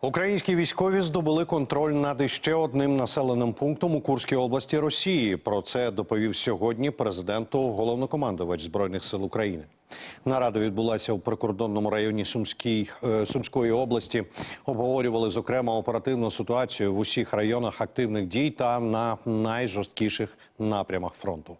Українські військові здобули контроль над іще одним населеним пунктом у Курській області Росії. Про це доповів сьогодні президенту головнокомандувач збройних сил України. Нарада відбулася у прикордонному районі Сумській, е, Сумської області. Обговорювали зокрема оперативну ситуацію в усіх районах активних дій та на найжорсткіших напрямах фронту.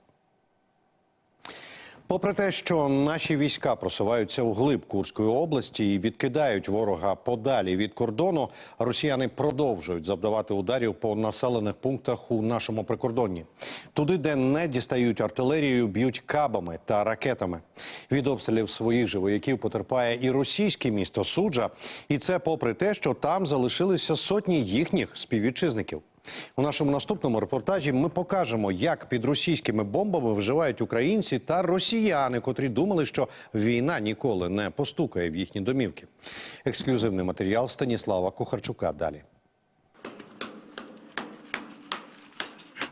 Попри те, що наші війська просуваються у глиб Курської області і відкидають ворога подалі від кордону, росіяни продовжують завдавати ударів по населених пунктах у нашому прикордонні. Туди, де не дістають артилерію, б'ють кабами та ракетами. Від обстрілів своїх же вояків потерпає і російське місто Суджа, і це попри те, що там залишилися сотні їхніх співвітчизників. У нашому наступному репортажі ми покажемо, як під російськими бомбами вживають українці та росіяни, котрі думали, що війна ніколи не постукає в їхні домівки. Ексклюзивний матеріал Станіслава Кухарчука. Далі.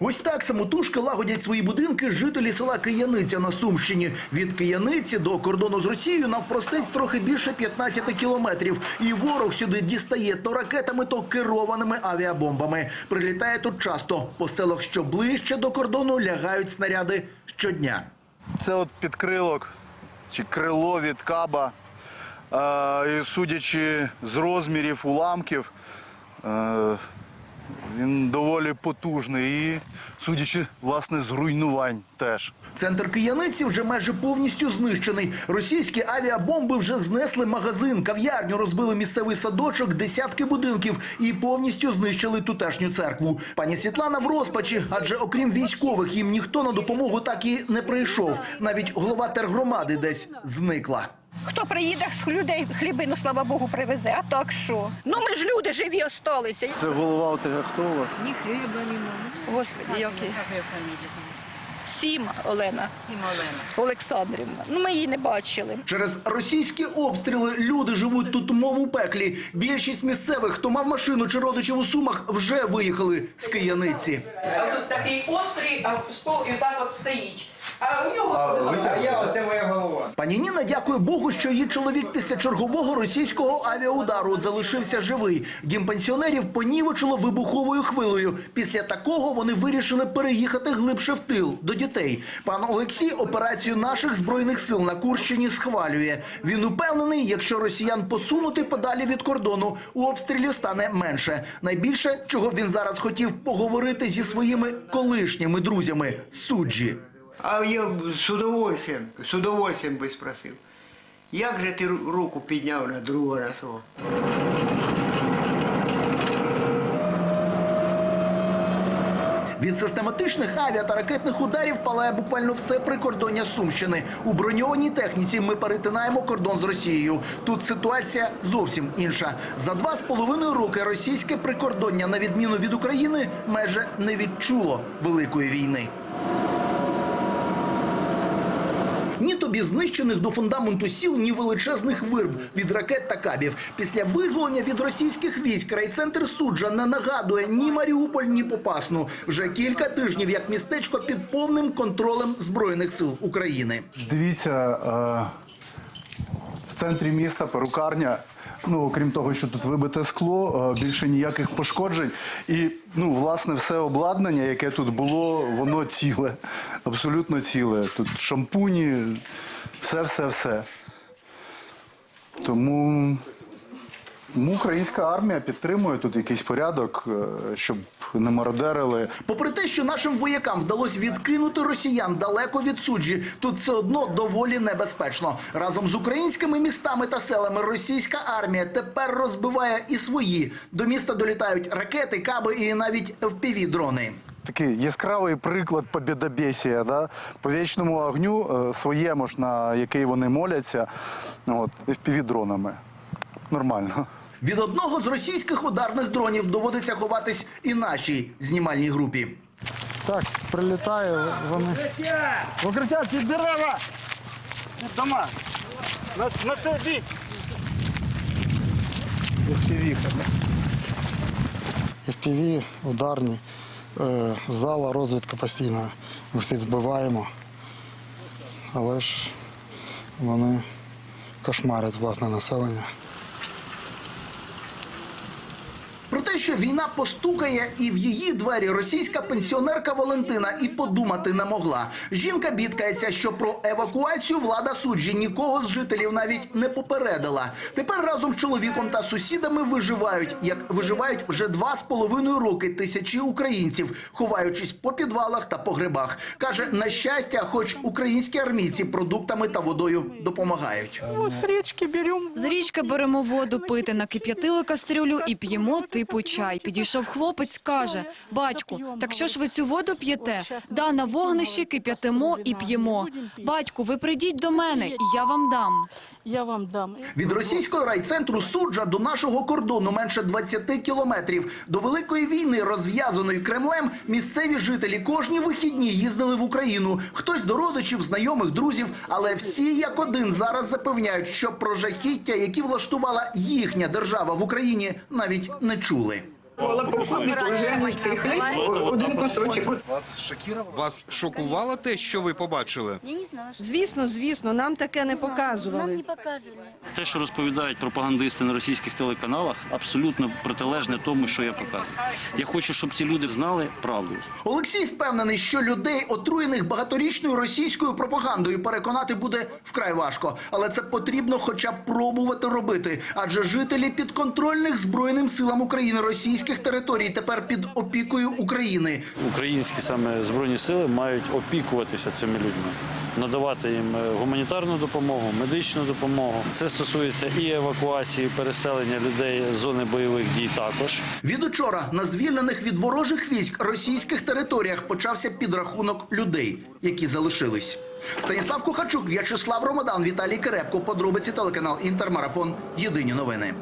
Ось так самотужки лагодять свої будинки жителі села Кияниця на Сумщині. Від Кияниці до кордону з Росією навпростець трохи більше 15 кілометрів. І ворог сюди дістає то ракетами, то керованими авіабомбами. Прилітає тут часто. По селах, що ближче до кордону, лягають снаряди щодня. Це от підкрилок чи крило від каба. Е, судячи з розмірів уламків, е, він доволі потужний і судячи власне з руйнувань теж. Центр Кияниці вже майже повністю знищений. Російські авіабомби вже знесли магазин, кав'ярню, розбили місцевий садочок, десятки будинків і повністю знищили тутешню церкву. Пані Світлана в розпачі, адже окрім військових їм ніхто на допомогу так і не прийшов. Навіть голова тергромади десь зникла. Хто приїде з людей хлібину, слава Богу, привезе. А так що? Ну ми ж люди живі осталися. Це голова у тебе хто у вас? Ні хліба, ні мами. Господи, який. Сіма Олена Сім Олена. Олександрівна. Ну ми її не бачили. Через російські обстріли люди живуть тут мов у пеклі. Більшість місцевих, хто мав машину чи родичів у сумах, вже виїхали з Кияниці. А тут такий острий, а стол і так от стоїть. А у нього Пані Ніна дякує Богу, що її чоловік після чергового російського авіаудару залишився живий. Дім пенсіонерів понівечило вибуховою хвилею. Після такого вони вирішили переїхати глибше в тил до дітей. Пан Олексій операцію наших збройних сил на Курщині схвалює. Він упевнений, якщо росіян посунути подалі від кордону, у обстрілів стане менше. Найбільше, чого він зараз хотів поговорити зі своїми колишніми друзями суджі. А я з удовольствием, з удовольствием би спросив. Як же ти ру- руку підняв на друга на? Від систематичних авіа та ракетних ударів палає буквально все прикордоння Сумщини. У броньованій техніці ми перетинаємо кордон з Росією. Тут ситуація зовсім інша. За два з половиною роки російське прикордоння, на відміну від України, майже не відчуло великої війни. Ні тобі знищених до фундаменту сіл, ні величезних вирв від ракет та кабів. Після визволення від російських військ райцентр суджа не нагадує ні Маріуполь, ні Попасну. Вже кілька тижнів як містечко під повним контролем збройних сил України. Дивіться, е, в центрі міста перукарня. Ну, окрім того, що тут вибите скло, е, більше ніяких пошкоджень. І ну, власне, все обладнання, яке тут було, воно ціле, абсолютно ціле. Тут шампуні, все, все, все. Тому, тому українська армія підтримує тут якийсь порядок, е, щоб не мародерили. Попри те, що нашим воякам вдалося відкинути росіян далеко від суджі, тут все одно доволі небезпечно. Разом з українськими містами та селами російська армія тепер розбиває і свої. До міста долітають ракети, каби і навіть fpv дрони Такий яскравий приклад побєдобєсія, да? по вічному огню е, своєму ж, на який вони моляться, от, FPV-дронами. Нормально. Від одного з російських ударних дронів доводиться ховатись і нашій знімальній групі. Так, прилітає, вони. В укриття ці дерева! Дома! На, на цей бік! FPV, ударні, е, зала, розвідка постійна. Ми всі збиваємо. Але ж вони кошмарять власне населення. Те, що війна постукає і в її двері російська пенсіонерка Валентина і подумати не могла. Жінка бідкається, що про евакуацію влада суджі нікого з жителів навіть не попередила. Тепер разом з чоловіком та сусідами виживають, як виживають вже два з половиною роки тисячі українців, ховаючись по підвалах та погребах. Каже, на щастя, хоч українські армійці продуктами та водою допомагають. З річки беремо воду пити, накип'ятили кастрюлю і п'ємо типу чай. Підійшов хлопець, каже, батьку, так що ж ви цю воду п'єте? Да, на вогнищі кип'ятимо і п'ємо. Батьку, ви прийдіть до мене, і я вам дам. Я вам дам. Від російського райцентру суджа до нашого кордону менше 20 кілометрів. До великої війни, розв'язаної Кремлем, місцеві жителі кожні вихідні їздили в Україну. Хтось до родичів, знайомих, друзів, але всі як один зараз запевняють, що про жахіття, які влаштувала їхня держава в Україні, навіть не чули. Один кусочок. Вас шокувало те, що ви побачили? Звісно, звісно, нам таке не показували. Те, що розповідають пропагандисти на російських телеканалах, абсолютно протилежне тому, що я показую. Я хочу, щоб ці люди знали правду. Олексій впевнений, що людей, отруєних багаторічною російською пропагандою, переконати буде вкрай важко. Але це потрібно хоча б пробувати робити. Адже жителі підконтрольних Збройним силам України російських територій тепер під опікою України. Українські саме збройні сили мають опікуватися цими людьми, надавати їм е, гуманітарну допомогу, медичну допомогу. Це стосується і евакуації, переселення людей з зони бойових дій також. Від учора на звільнених від ворожих військ російських територіях почався підрахунок людей, які залишились. Станіслав Кухачук, В'ячеслав Ромадан, Віталій Керепко. Подробиці телеканал Інтермарафон. Єдині новини.